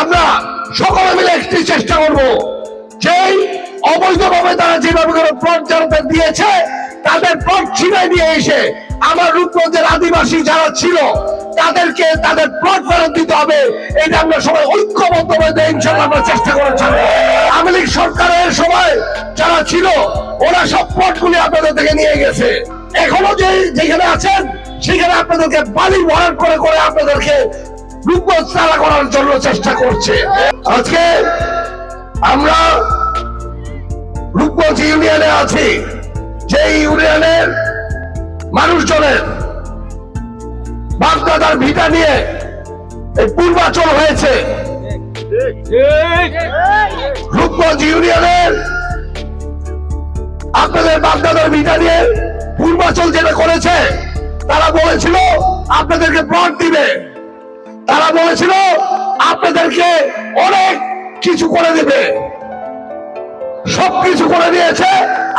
আমরা সকলে মিলে একটি চেষ্টা করব। যেই অবৈধভাবে তারা যেভাবে করে প্লট দিয়েছে, তাদের প্লট ছিনাই নিয়ে এসে আমার রূপগঞ্জের আদিবাসী যারা ছিল, তাদেরকে তাদের প্লট ফেরত দিতে হবে। এটা আমরা সবাই ঐক্যবদ্ধ হয়ে আমরা চেষ্টা করেছি আওয়ামী লীগ সরকারের সময় যারা ছিল, ওরা সব প্লটগুলি আপনাদের থেকে নিয়ে গেছে। এখনও যে যেখানে আছেন, সেখানে আপনাদেরকে বালি ভরাট করে করে আপনাদেরকে রূপগঞ্জ তারা করার জন্য চেষ্টা করছে। আজকে আমরা রূপগঞ্জ ইউনিয়নে আছি। যে ইউনিয়নের মানুষজনের বাগদাদার ভিটা নিয়ে এই পূর্বাচল হয়েছে। রূপগঞ্জ ইউনিয়নের আপনাদের বাগদাদার ভিটা নিয়ে পূর্বাচল যেটা করেছে, তারা বলেছিল, আপনাদেরকে প্লট দিবে। তারা বলেছিল, আপনাদেরকে অনেক কিছু করে দেবে। সবকিছু করে দিয়েছে।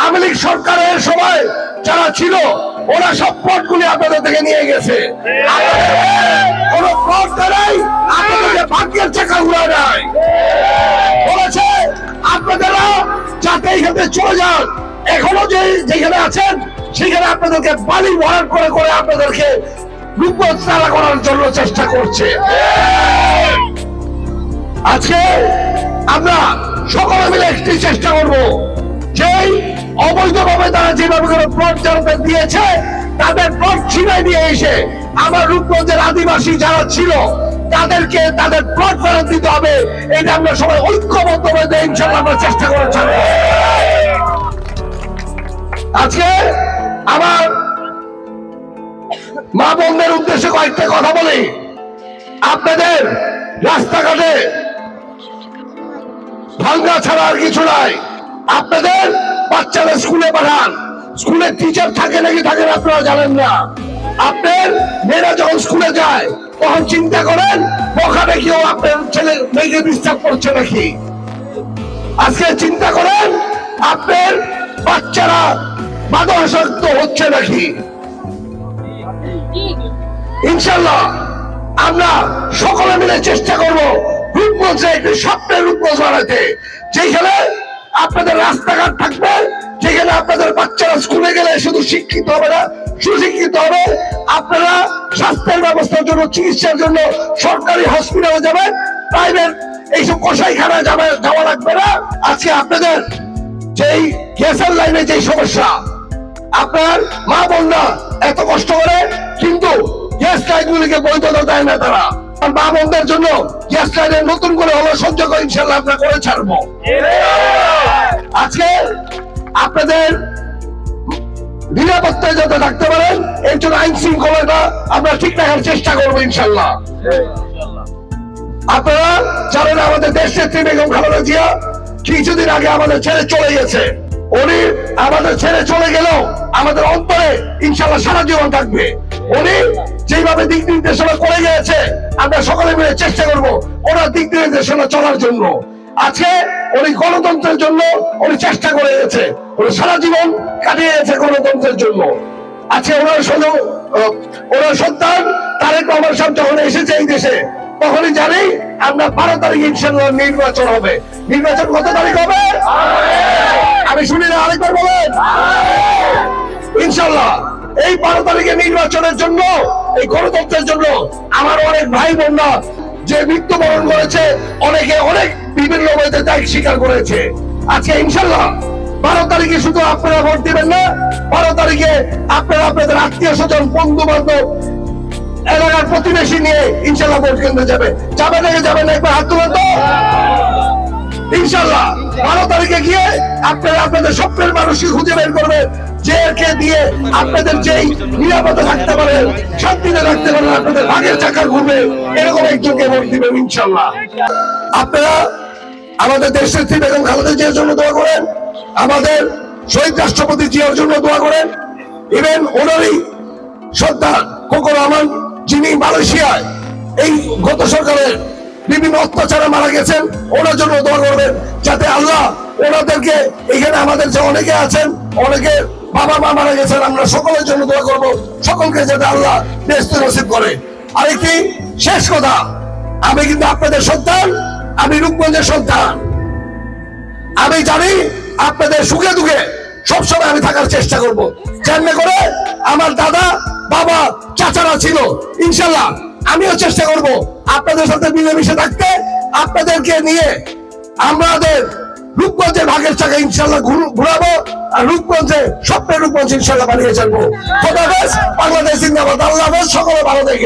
আওয়ামী লীগ সরকারের সময় যারা ছিল, ওরা সব পটগুলি আপনাদের থেকে নিয়ে গেছে। কোন পট বলেছে আপনারা চলে যান, এখনও যে আছেন আপনাদেরকে বালি ভরাট করে করে আপনাদেরকে রূপগঞ্জ তারা করার জন্য চেষ্টা করছে। আজকে আমরা সকলে মিলে একটি চেষ্টা করব। যেই অবৈধভাবে তারা যেভাবে করে প্লট যারা দিয়েছে, তাদের প্লট ছিনাই দিয়ে এসে আমার রূপগঞ্জের আদিবাসী যারা ছিল, তাদেরকে তাদের প্লট ফেরত দিতে হবে। এটা আমরা সবাই ঐক্যবদ্ধ হয়ে ইনশাল্লাহ আমরা চেষ্টা করেছি আজকে আমার মা বোনদের উদ্দেশ্যে কয়েকটা কথা বলি। আপনাদের রাস্তাঘাটে ভাঙ্গা ছাড়া আর কিছু নাই। আপনাদের বাচ্চাদের স্কুলে পাঠান। স্কুলের টিচার থাকে নাকি থাকে না আপনারা জানেন না। আপনার মেয়েরা যখন স্কুলে যায়, তখন চিন্তা করেন ওখানে কেউ আপনার ছেলে মেয়েকে ডিস্টার্ব করছে নাকি? আজকে চিন্তা করেন, আপনার বাচ্চারা মাদকাসক্ত হচ্ছে নাকি? ইনশাল্লাহ আমরা সকলে মিলে চেষ্টা করব রূপগঞ্জে একটি স্বপ্নের রূপগঞ্জ বানাতে। যেখানে আপনাদের রাস্তাঘাট থাকবে, যেখানে আপনাদের বাচ্চারা স্কুলে গেলে শুধু শিক্ষিত হবে না, সুশিক্ষিত হবে। আপনারা স্বাস্থ্যের ব্যবস্থার জন্য, চিকিৎসার জন্য সরকারি হসপিটালে যাবেন, প্রাইভেট এইসব কষাইখানায় যাবে, যাওয়া লাগবে না। আজকে আপনাদের যেই গ্যাসের লাইনে যেই সমস্যা, আপনার মা বোনরা এত কষ্ট লাইনগুলিকে বৈধতা দেয় না তারা। জন্য নতুন করে হলো সহ্য করে করে ছাড়বো। আজকে আপনাদের নিরাপত্তায় যাতে থাকতে পারেন, এর জন্য আইন শৃঙ্খলাটা আমরা ঠিক রাখার চেষ্টা করব ইনশাল্লাহ আপনারা জানেন আমাদের দেশ নেত্রী বেগম খালেদা জিয়া কিছুদিন আগে আমাদের ছেড়ে চলে গেছে। উনি আমাদের ছেড়ে চলে গেলেও আমাদের অন্তরে ইনশাল্লাহ সারা জীবন থাকবে। উনি যেভাবে দিক নির্দেশনা করে গিয়েছে, আমরা সকলে মিলে চেষ্টা করব ওনার দিক নির্দেশনা চলার জন্য। আজকে উনি গণতন্ত্রের জন্য উনি চেষ্টা করে গেছে। উনি সারা জীবন কাটিয়ে গেছে গণতন্ত্রের জন্য। আজকে ওনার শুধু ওনার সন্তান তারেক রহমান সাহেব যখন এসেছে এই দেশে, তখনই জানি আমরা বারো তারিখ ইনশাল্লাহ নির্বাচন হবে। নির্বাচন কত তারিখ হবে? আমি শুনি না, আরেকবার বলেন। ইনশাল্লাহ এই বারো তারিখে নির্বাচনের জন্য, এই গণতন্ত্রের জন্য আমার অনেক ভাই বোনরা যে মৃত্যুবরণ করেছে, অনেকে অনেক বিভিন্ন ওয়েতে ত্যাগ স্বীকার করেছে। আজকে ইনশাল্লাহ বারো তারিখে শুধু আপনারা ভোট দিবেন না, বারো তারিখে আপনারা আপনাদের আত্মীয় স্বজন, বন্ধু বান্ধব, এলাকার প্রতিবেশী নিয়ে ইনশাল্লাহ ভোট কেন্দ্রে যাবে। যাবে নাকি যাবে না, একবার হাত তুলে তো। ইনশাল্লাহ বারো তারিখে গিয়ে আপনারা আপনাদের স্বপ্নের মানুষকে খুঁজে বের করবেন। একে দিয়ে আপনাদের যেই নিরাপদে থাকতে পারেন শান্তিতে থাকতে পারেন আপনাদের ভাগের চাকা ঘুরবে, এরকম একজনকে ভোট দিবেন ইনশাল্লাহ আপনারা আমাদের দেশের থেকে বেগম খালেদা জিয়ার জন্য দোয়া করেন, আমাদের শহীদ রাষ্ট্রপতি জিয়ার জন্য দোয়া করেন, ইভেন ওনারই সন্তান কোকো রহমান যিনি মালয়েশিয়ায় এই গত সরকারের বিভিন্ন অত্যাচারে মারা গেছেন, ওনার জন্য দোয়া করবেন, যাতে আল্লাহ ওনাদেরকে এখানে আমাদের যে অনেকে আছেন অনেকে বাবা মা মারা গেছেন, আমরা সকলের জন্য দোয়া করব। সকলকে যাতে আল্লাহ ব্যস্ত নসিব করে। আরেকটি শেষ কথা, আমি কিন্তু আপনাদের সন্তান, আমি রূপগঞ্জের সন্তান। আমি জানি আপনাদের সুখে দুঃখে সবসময় আমি থাকার চেষ্টা করব। যেমনি করে? আমার দাদা, বাবা, চাচারা ছিল, ইনশাল্লাহ আমিও চেষ্টা করব আপনাদের সাথে মিলেমিশে থাকতে, আপনাদেরকে নিয়ে আমাদের রূপগঞ্জের ভাগের চাকা ইনশাল্লাহ ঘুর- ঘুরাবো, আর রূপগঞ্জে স্বপ্নের রূপগঞ্জ ইনশাল্লাহ বানিয়ে চলবো বাংলাদেশ জিন্দাবাদ। আল্লাহ সকলে ভালো দেখে